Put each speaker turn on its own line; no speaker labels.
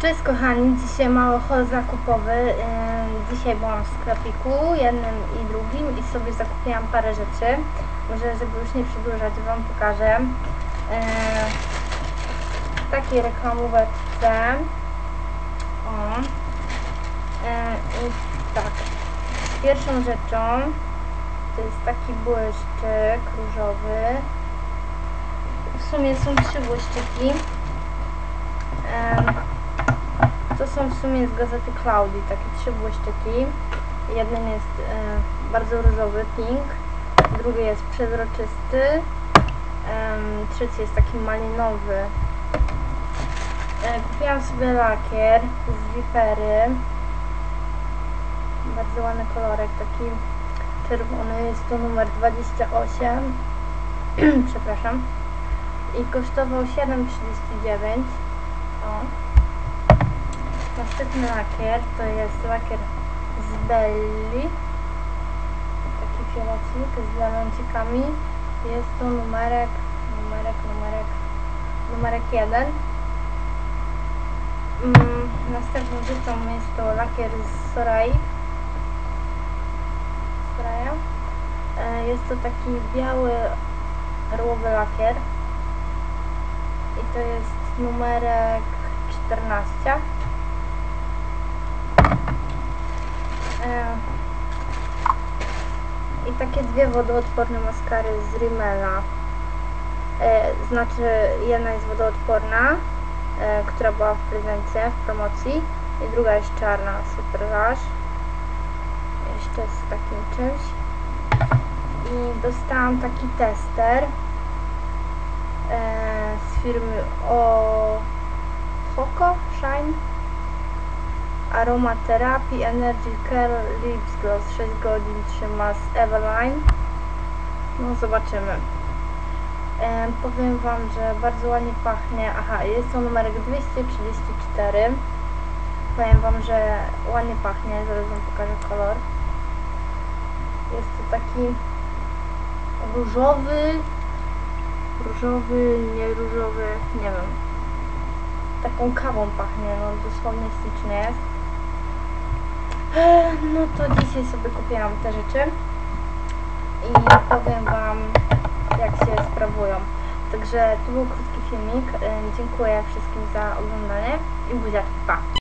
Cześć kochani, dzisiaj mały haul zakupowy. Dzisiaj byłam w sklepiku, jednym i drugim i sobie zakupiłam parę rzeczy. Może żeby już nie przedłużać Wam pokażę. W takiej reklamóweczce. O. I tak. Pierwszą rzeczą to jest taki błyszczyk różowy. W sumie są trzy błyszczyki. To są w sumie z gazety Cloudy, takie trzy błyszczyki. Jeden jest e, bardzo różowy, pink, drugi jest przezroczysty, em, trzeci jest taki malinowy. E, kupiłam sobie lakier z Vipery. Bardzo ładny kolorek, taki czerwony, jest to numer 28. Przepraszam. I kosztował 7,39. O. Następny lakier to jest lakier z Belli. Taki fiolacik z diamencikami. Jest to numerek, numerek, numerek, numerek 1. Mm, następną rzeczą jest to lakier z Sorai. Soraya. E, Jest to taki biały, orłowy lakier. I to jest numerek 14. E, I takie dwie wodoodporne maskary z Rimmela. E, Znaczy, jedna jest wodoodporna, e, która była w prezencie, w promocji, i druga jest czarna, Super Rush. Jeszcze z takim czymś. I dostałam taki tester e, z firmy o Foco Shine Aromaterapii Energy Care Lips Gloss 6 godzin trzyma z Eveline. No zobaczymy. E, powiem wam, że bardzo ładnie pachnie. Aha, jest to numerek 234 powiem wam, że ładnie pachnie. Zaraz wam pokażę kolor. Jest to taki różowy różowy, nie różowy, nie wiem. Taką kawą pachnie, no dosłownie ślicznie jest. No to dzisiaj sobie kupiłam te rzeczy i powiem Wam, jak się sprawują. Także to był krótki filmik. Dziękuję wszystkim za oglądanie i buziaczki, pa!